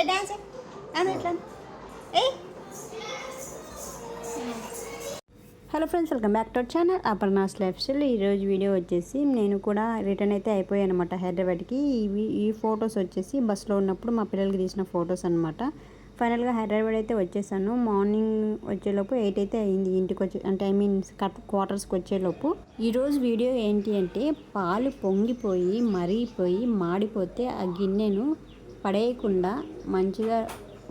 ఏ dance అది ఎట్లా ఏ hello friends welcome back to our channel Aparna's lifestyle ఈరోజు video వచ్చేసి నేను కూడా రిటర్న్ అయితే అయిపోయాను అనమాట హైదరాబాద్కి. ఇవి ఈ ఫొటోస్ వచ్చేసి బస్సులో ఉన్నప్పుడు మా పిల్లలకి తీసిన ఫొటోస్ అనమాట ఫైనల్గా హైదరాబాద్ అయితే వచ్చేసాను. మార్నింగ్ వచ్చేలోపు ఎయిట్ అయితే అయింది. ఇంటికి వచ్చి అంటే ఐ మీన్ క్వార్టర్స్కి వచ్చేలోపు. ఈరోజు వీడియో ఏంటి అంటే పాలు పొంగిపోయి మరిగిపోయి మాడిపోతే ఆ గిన్నెను పడేయకుండా మంచిగా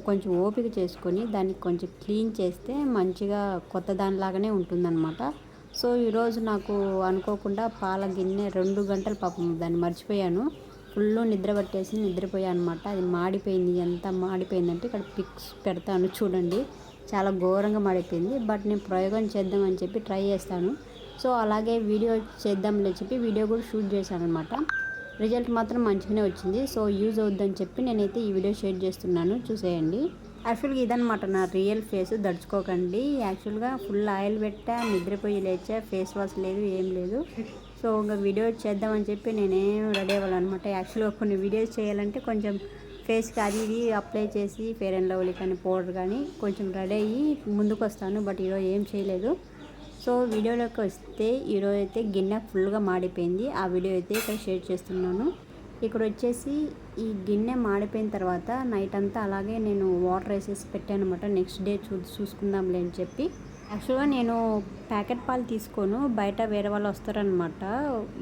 కొంచెం ఓపిక చేసుకొని దాన్ని కొంచెం క్లీన్ చేస్తే మంచిగా కొత్త దానిలాగానే ఉంటుందన్నమాట. సో ఈరోజు నాకు అనుకోకుండా పాల గిన్నె రెండు గంటలు పాపం దాన్ని మర్చిపోయాను. ఫుల్ నిద్ర పట్టేసి నిద్రపోయాను అనమాట అది మాడిపోయింది. ఎంత మాడిపోయిందంటే ఇక్కడ పిక్స్ పెడతాను చూడండి. చాలా ఘోరంగా మాడిపోయింది. బట్ నేను ప్రయోగం చేద్దామని చెప్పి ట్రై చేస్తాను. సో అలాగే వీడియో చేద్దాంలే చెప్పి వీడియో కూడా షూట్ చేశాను అనమాట రిజల్ట్ మాత్రం మంచిగానే వచ్చింది. సో యూజ్ అవుద్దని చెప్పి నేనైతే ఈ వీడియో షేర్ చేస్తున్నాను. చూసేయండి. యాక్చువల్గా ఇదనమాట నా రియల్ ఫేస్. దడుచుకోకండి. యాక్చువల్గా ఫుల్ ఆయిల్ పెట్టా నిద్రపోయి లేచా ఫేస్ వాష్ లేదు ఏం లేదు. సో ఇంకా వీడియో చేద్దామని చెప్పి నేనేం రెడీ అవ్వాలన్నమాట. యాక్చువల్గా కొన్ని వీడియోస్ చేయాలంటే కొంచెం ఫేస్కి అది ఇది అప్లై చేసి ఫేర్ అండ్ లవ్లీ కానీ పౌడర్ కానీ కొంచెం రెడీ అయ్యి ముందుకు వస్తాను బట్ ఈరోజు ఏం చేయలేదు. సో వీడియోలోకి వస్తే ఈరోజు అయితే గిన్నె ఫుల్గా మాడిపోయింది. ఆ వీడియో అయితే ఇక్కడ షేర్ చేస్తున్నాను. ఇక్కడ వచ్చేసి ఈ గిన్నె మాడిపోయిన తర్వాత నైట్ అంతా అలాగే నేను వాటర్ వేసేసి పెట్టాను అనమాట నెక్స్ట్ డే చూ చూసుకుందాంలే అని చెప్పి. యాక్చువల్గా నేను ప్యాకెట్ పాలు తీసుకోను. బయట వేరే వాళ్ళు వస్తారనమాట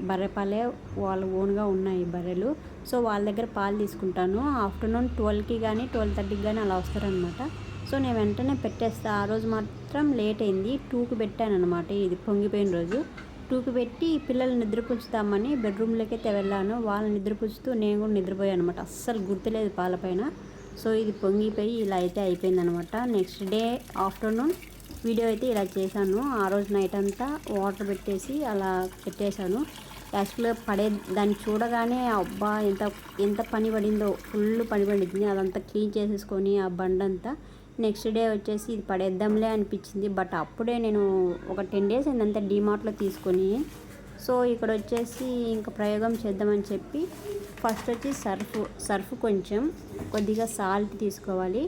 బర్రె పాలే వాళ్ళు ఓన్గా ఉన్నాయి బర్రెలు. సో వాళ్ళ దగ్గర పాలు తీసుకుంటాను. ఆఫ్టర్నూన్ ట్వెల్వ్కి కానీ ట్వెల్వ్ థర్టీకి కానీ అలా వస్తారనమాట సో నేను వెంటనే పెట్టేస్తా. ఆ రోజు మాత్రం లేట్ అయింది. టూకి పెట్టాను అనమాట ఇది పొంగిపోయిన రోజు. టూకి పెట్టి పిల్లలు నిద్రపుచ్చుతామని బెడ్రూమ్లోకి అయితే వెళ్ళాను. వాళ్ళని నిద్రపుచ్చుతూ నేను కూడా నిద్రపోయాను అనమాట అస్సలు గుర్తులేదు పాలపైన సో ఇది పొంగిపోయి ఇలా అయితే అయిపోయింది అనమాట నెక్స్ట్ డే ఆఫ్టర్నూన్ వీడియో అయితే ఇలా చేశాను. ఆ రోజు నైట్ అంతా వాటర్ పెట్టేసి అలా పెట్టేశాను. యాక్చువల్గా పడే దాన్ని చూడగానే అబ్బా ఎంత ఎంత పని పడిందో ఫుల్ పని పడింది. అదంతా క్లీన్ చేసేసుకొని ఆ బండంతా నెక్స్ట్ డే వచ్చేసి ఇది పడేద్దాంలే అనిపించింది. బట్ అప్పుడే నేను ఒక టెన్ డేస్ అయిందంతా డీమార్ట్లో తీసుకొని సో ఇక్కడ వచ్చేసి ఇంకా ప్రయోగం చేద్దామని చెప్పి ఫస్ట్ వచ్చి సర్ఫ్ సర్ఫ్ కొంచెం కొద్దిగా సాల్ట్ తీసుకోవాలి.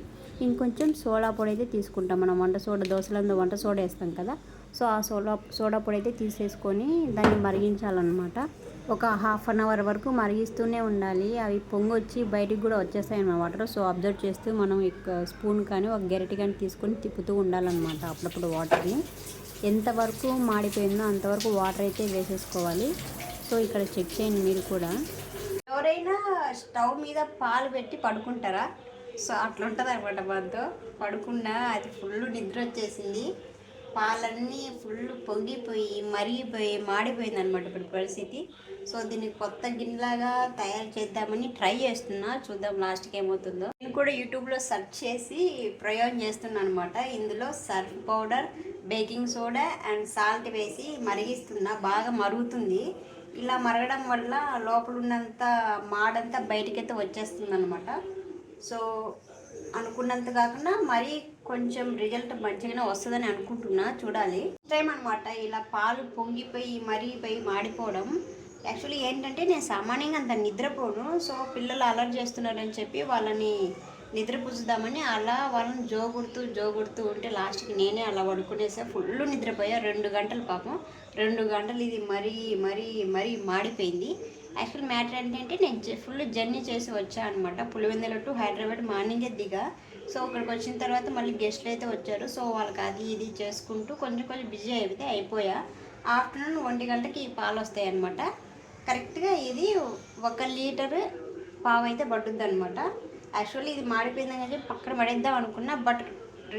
ఇంకొంచెం సోడా పొడి అయితే తీసుకుంటాం మనం. వంట సోడా దోశలందు వంట సోడా వేస్తాం కదా. సో ఆ సోడా సోడా పొడి అయితే తీసేసుకొని దాన్ని మరిగించాలన్నమాట. ఒక హాఫ్ అన్ అవర్ వరకు మరిగిస్తూనే ఉండాలి. అవి పొంగి వచ్చి బయటికి కూడా వచ్చేస్తాయి అన్నమాట. వాటర్ సో అబ్జర్వ్ చేస్తూ మనం స్పూన్ కానీ ఒక గెరటి కానీ తీసుకొని తిప్పుతూ ఉండాలన్నమాట అప్పుడప్పుడు వాటర్ని. ఎంతవరకు మాడిపోయిందో అంతవరకు వాటర్ అయితే వేసేసుకోవాలి. సో ఇక్కడ చెక్ చేయండి మీరు కూడా. ఎవరైనా స్టవ్ మీద పాలు పెట్టి పడుకుంటారా? సో అట్లా ఉంటుంది అనమాట మనతో పడుకున్నా అది ఫుల్ నిద్ర వచ్చేసింది. పాలన్నీ ఫుల్ పొంగిపోయి మరిగిపోయి మాడిపోయింది అనమాట ఇప్పుడు పరిస్థితి. సో దీన్ని కొత్త గిన్నెలాగా తయారు చేద్దామని ట్రై చేస్తున్నా. చూద్దాం లాస్ట్కి ఏమవుతుందో. నేను కూడా యూట్యూబ్లో సెర్చ్ చేసి ప్రయోగం చేస్తున్నాను అనమాట ఇందులో surf powder baking soda and salt వేసి మరిగిస్తున్నా. బాగా మరుగుతుంది. ఇలా మరగడం వల్ల లోపల ఉన్నంత మాడంతా బయటకైతే వచ్చేస్తుంది అనమాట సో అనుకున్నంత కాకుండా మరీ కొంచెం రిజల్ట్ మంచిగానే వస్తుందని అనుకుంటున్నా. చూడాలి. టైం అనమాట ఇలా పాలు పొంగిపోయి మరిగిపోయి మాడిపోవడం. యాక్చువల్లీ ఏంటంటే నేను సామాన్యంగా అంత నిద్రపోను. సో పిల్లలు అలర్ట్ చేస్తున్నారని చెప్పి వాళ్ళని నిద్రపుచ్చుదామని అలా వాళ్ళని జోగుడుతూ జోగుడుతూ ఉంటే లాస్ట్కి నేనే అలా పడుకునేసా. ఫుల్ నిద్రపోయా. రెండు గంటలు పాపం. రెండు గంటలు ఇది మరీ మరీ మరీ మాడిపోయింది. యాక్చువల్ మ్యాటర్ ఏంటంటే నేను ఫుల్ జర్నీ చేసి వచ్చా అనమాట పులివెందుల టు హైదరాబాద్ మార్నింగే దిగా. సో ఇక్కడికి వచ్చిన తర్వాత మళ్ళీ గెస్ట్లు అయితే వచ్చారు. సో వాళ్ళకి అది ఇది చేసుకుంటూ కొంచెం కొంచెం బిజీ అయితే అయిపోయా. ఆఫ్టర్నూన్ ఒంటి గంటకి పాలు వస్తాయి అనమాట కరెక్ట్గా ఇది ఒక లీటర్ పావు అయితే పడుతుంది అనమాట యాక్చువల్లీ ఇది మాడిపోయిందని చెప్పి పక్కన పడేద్దాం అనుకున్నా బట్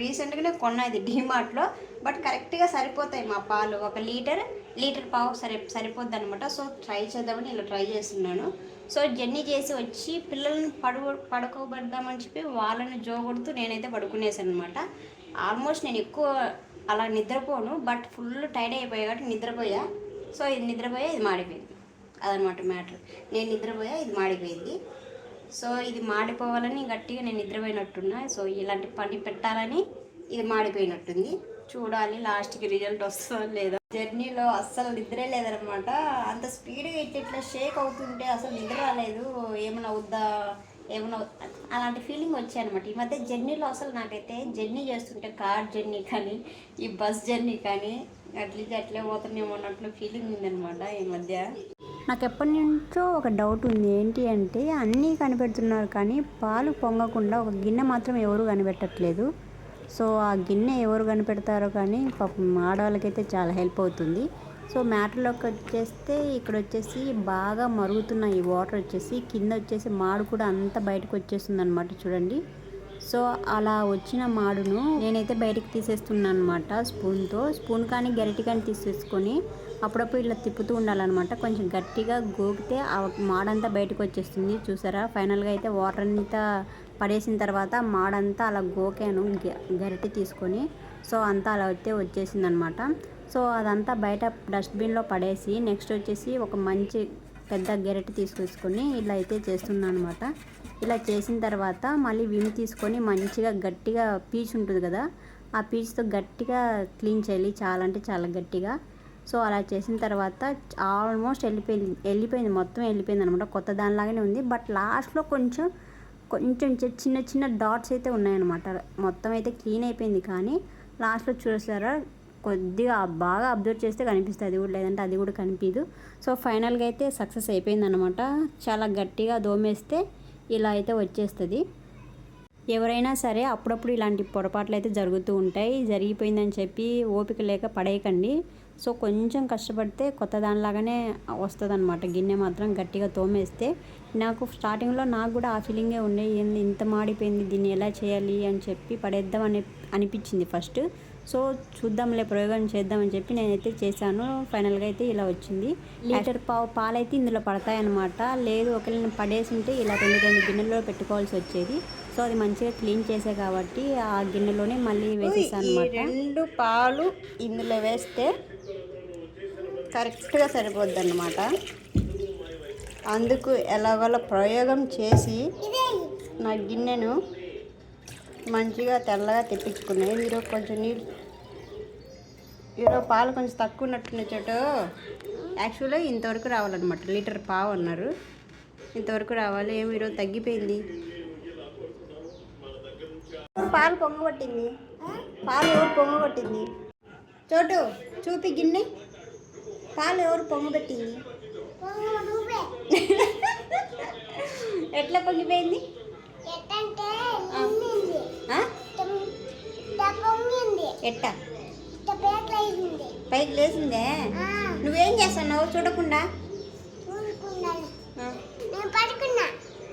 రీసెంట్గానే కొన్నా ఇది డీమార్ట్లో. బట్ కరెక్ట్గా సరిపోతాయి మా పాలు. ఒక లీటర్ లీటర్ పావు సరి సరిపోద్ది అనమాట సో ట్రై చేద్దామని ఇలా ట్రై చేస్తున్నాను. సో జర్నీ చేసి వచ్చి పిల్లల్ని పడు పడుకోబడదామని చెప్పి వాళ్ళని జోగొడుతూ నేనైతే పడుకునేసాను అనమాట ఆల్మోస్ట్ నేను ఎక్కువ అలా నిద్రపోను బట్ ఫుల్ టైర్డ్ అయిపోయా కాబట్టి నిద్రపోయా. సో ఇది నిద్రపోయా ఇది మాడిపోయింది. అదనమాట మ్యాటర్. నేను నిద్రపోయా ఇది మాడిపోయింది. సో ఇది మాడిపోవాలని గట్టిగా నేను నిద్రపోయినట్టున్నా. సో ఇలాంటి పని పెట్టాలని ఇది మాడిపోయినట్టుంది. చూడాలి లాస్ట్కి రిజల్ట్ వస్తుందో లేదా. జర్నీలో అస్సలు నిద్రే లేదనమాట. అంత స్పీడ్గా ఇట్లా ఇట్లా షేక్ అవుతుంటే అసలు నిద్ర రాలేదు. ఏమైనా అవుద్దా ఏమైనా అలాంటి ఫీలింగ్ వచ్చాయనమాట ఈ మధ్య జర్నీలో అసలు నాకైతే జర్నీ చేస్తుంటే కార్ జర్నీ కానీ ఈ బస్ జర్నీ కానీ అట్లీస్ట్ అట్లే పోతున్నామో అన్నట్లు ఫీలింగ్ ఉందన్నమాట ఈ మధ్య. నాకు ఎప్పటి నుంచో ఒక డౌట్ ఉంది. ఏంటి అంటే అన్నీ కనిపెడుతున్నారు కానీ పాలు పొంగకుండా ఒక గిన్నె మాత్రం ఎవరు కనిపెట్టట్లేదు. సో ఆ గిన్నె ఎవరు కనిపెడతారో కానీ పాపం ఆడవాళ్ళకైతే చాలా హెల్ప్ అవుతుంది. సో మ్యాటర్లోకి వచ్చేస్తే ఇక్కడ వచ్చేసి బాగా మరుగుతున్న ఈ వాటర్ వచ్చేసి కింద వచ్చేసి మాడు కూడా అంత బయటకు వచ్చేస్తుంది అనమాట చూడండి. సో అలా వచ్చిన మాడును నేనైతే బయటకు తీసేస్తున్నాను అనమాట స్పూన్తో. స్పూన్ కానీ గరిటి కానీ తీసేసుకొని అప్పుడప్పుడు ఇలా తిప్పుతూ ఉండాలన్నమాట. కొంచెం గట్టిగా గోకితే ఆ మాడంతా బయటకు వచ్చేస్తుంది. చూసారా? ఫైనల్గా అయితే వాటర్ అంతా పడేసిన తర్వాత మాడంతా అలా గోకాను. గరిటె తీసుకొని సో అంతా అలా అయితే వచ్చేసింది అనమాట సో అదంతా బయట డస్ట్బిన్లో పడేసి నెక్స్ట్ వచ్చేసి ఒక మంచి పెద్ద గెరెట్ తీసుకొచ్చుకొని ఇలా అయితే చేస్తున్నాను అనమాట ఇలా చేసిన తర్వాత మళ్ళీ విమ్ తీసుకొని మంచిగా గట్టిగా పీచ్ ఉంటుంది కదా ఆ పీచుతో గట్టిగా క్లీన్ చేయాలి. చాలా అంటే చాలా గట్టిగా. సో అలా చేసిన తర్వాత ఆల్మోస్ట్ వెళ్ళిపోయింది వెళ్ళిపోయింది మొత్తం వెళ్ళిపోయింది అనమాట కొత్త దానిలాగానే ఉంది. బట్ లాస్ట్లో కొంచెం కొంచెం చిన్న చిన్న డాట్స్ అయితే ఉన్నాయన్నమాట. మొత్తం అయితే క్లీన్ అయిపోయింది కానీ లాస్ట్లో చూసారా కొద్దిగా బాగా అబ్జర్వ్ చేస్తే కనిపిస్తుంది అది కూడా లేదంటే అది కూడా కనిపించదు సో ఫైనల్గా అయితే సక్సెస్ అయిపోయిందనమాట చాలా గట్టిగా దోమేస్తే ఇలా అయితే వచ్చేస్తుంది. ఎవరైనా సరే అప్పుడప్పుడు ఇలాంటి పొరపాట్లు అయితే జరుగుతూ ఉంటాయి. జరిగిపోయిందని చెప్పి ఓపిక లేక పడేయకండి. సో కొంచెం కష్టపడితే కొత్త దానిలాగానే వస్తుంది అనమాట గిన్నె మాత్రం గట్టిగా తోమేస్తే. నాకు స్టార్టింగ్లో నాకు కూడా ఆ ఫీలింగే ఉండే ఇంత మాడిపోయింది దీన్ని ఎలా చేయాలి అని చెప్పి పడేద్దాం అని అనిపించింది ఫస్ట్. సో చూద్దాంలే ప్రయోగం చేద్దామని చెప్పి నేనైతే చేశాను. ఫైనల్గా అయితే ఇలా వచ్చింది. లీటర్ పావు పాలైతే ఇందులో పడతాయన్నమాట. లేదు ఒకవేళ పడేసి ఉంటే ఇలా రెండు రెండు గిన్నెల్లో పెట్టుకోవాల్సి వచ్చేది. సో అది మంచిగా క్లీన్ చేసే కాబట్టి ఆ గిన్నెలోనే మళ్ళీ వేసేసాను అనమాట రెండు పాలు ఇందులో వేస్తే కరెక్ట్గా సరిపోద్ది అనమాట అందుకు ఎలాగోలా ప్రయోగం చేసి నా గిన్నెను మంచిగా తెల్లగా తెప్పించుకున్నాయి. ఈరోజు కొంచెం నీళ్ళు ఈరోజు పాలు కొంచెం తక్కువ ఉన్నట్టున్న చోటు. యాక్చువల్గా ఇంతవరకు రావాలన్నమాట. లీటర్ పావు అన్నారు. ఇంతవరకు రావాలి. ఏమి ఈరోజు తగ్గిపోయింది? పాలు పొంగబట్టింది పాలు ఎవరు పొంగబట్టింది చోటు చూపి గిన్నె. పాలు ఎవరు పొంగబెట్టింది ఎట్లా పొంగిపోయింది? ఎట్టా? పైకి లేచిందే. నువ్వేం చేస్తున్నావు చూడకుండా?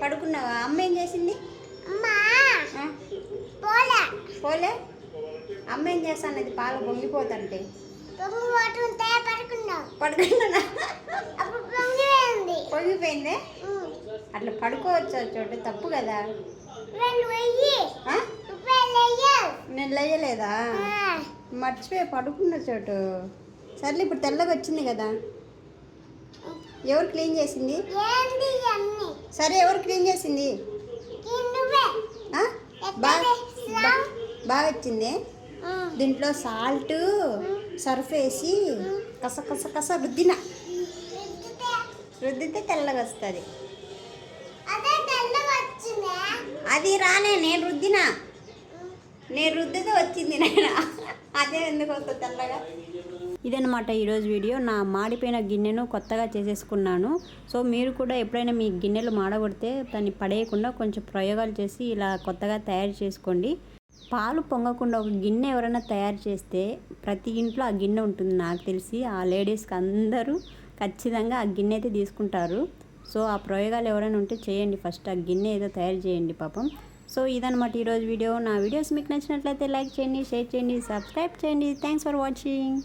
పడుకున్నావా? అమ్మ ఏం చేసింది? పోలే. పోలే? అమ్మ ఏం చేస్తానది పాలు పొంగిపోతుంటే. పడుకున్నా. పొంగిపోయిందే. అట్లా పడుకోవచ్చు చోటు తప్పు కదా? నేను లేయలేదా? మర్చిపోయి పడుకున్న చోటు. సర్లే ఇప్పుడు తెల్లగా వచ్చింది కదా. ఎవరు క్లీన్ చేసింది? సరే ఎవరు క్లీన్ చేసింది? బాగా బాగా వచ్చింది దీంట్లో సాల్ట్ సర్ఫ్ వేసి కస కస కస రుద్దిన. రుద్దితే తెల్లగా వస్తుంది అదే తెల్లగా వచ్చిందే అది రానే నేను రుద్దినా. నేను రుద్దితే వచ్చింది నేను. అదే ఎందుకు వస్తుంది తెల్లగా? ఇదనమాట ఈరోజు వీడియో. నా మాడిపోయిన గిన్నెను కొత్తగా చేసేసుకున్నాను. సో మీరు కూడా ఎప్పుడైనా మీ గిన్నెలు మాడగొడితే దాన్ని పడేయకుండా కొంచెం ప్రయోగాలు చేసి ఇలా కొత్తగా తయారు చేసుకోండి. పాలు పొంగకుండా ఒక గిన్నె ఎవరైనా తయారు చేస్తే ప్రతి ఇంట్లో ఆ గిన్నె ఉంటుంది. నాకు తెలిసి ఆ లేడీస్కి అందరూ ఖచ్చితంగా ఆ గిన్నె అయితే తీసుకుంటారు. సో ఆ ప్రయోగాలు ఎవరైనా ఉంటే చేయండి. ఫస్ట్ ఆ గిన్నె ఏదో తయారు చేయండి పాపం. సో ఇదనమాట ఈరోజు వీడియో. నా వీడియోస్ మీకు నచ్చినట్లయితే లైక్ చేయండి షేర్ చేయండి సబ్స్క్రైబ్ చేయండి. Thanks for watching.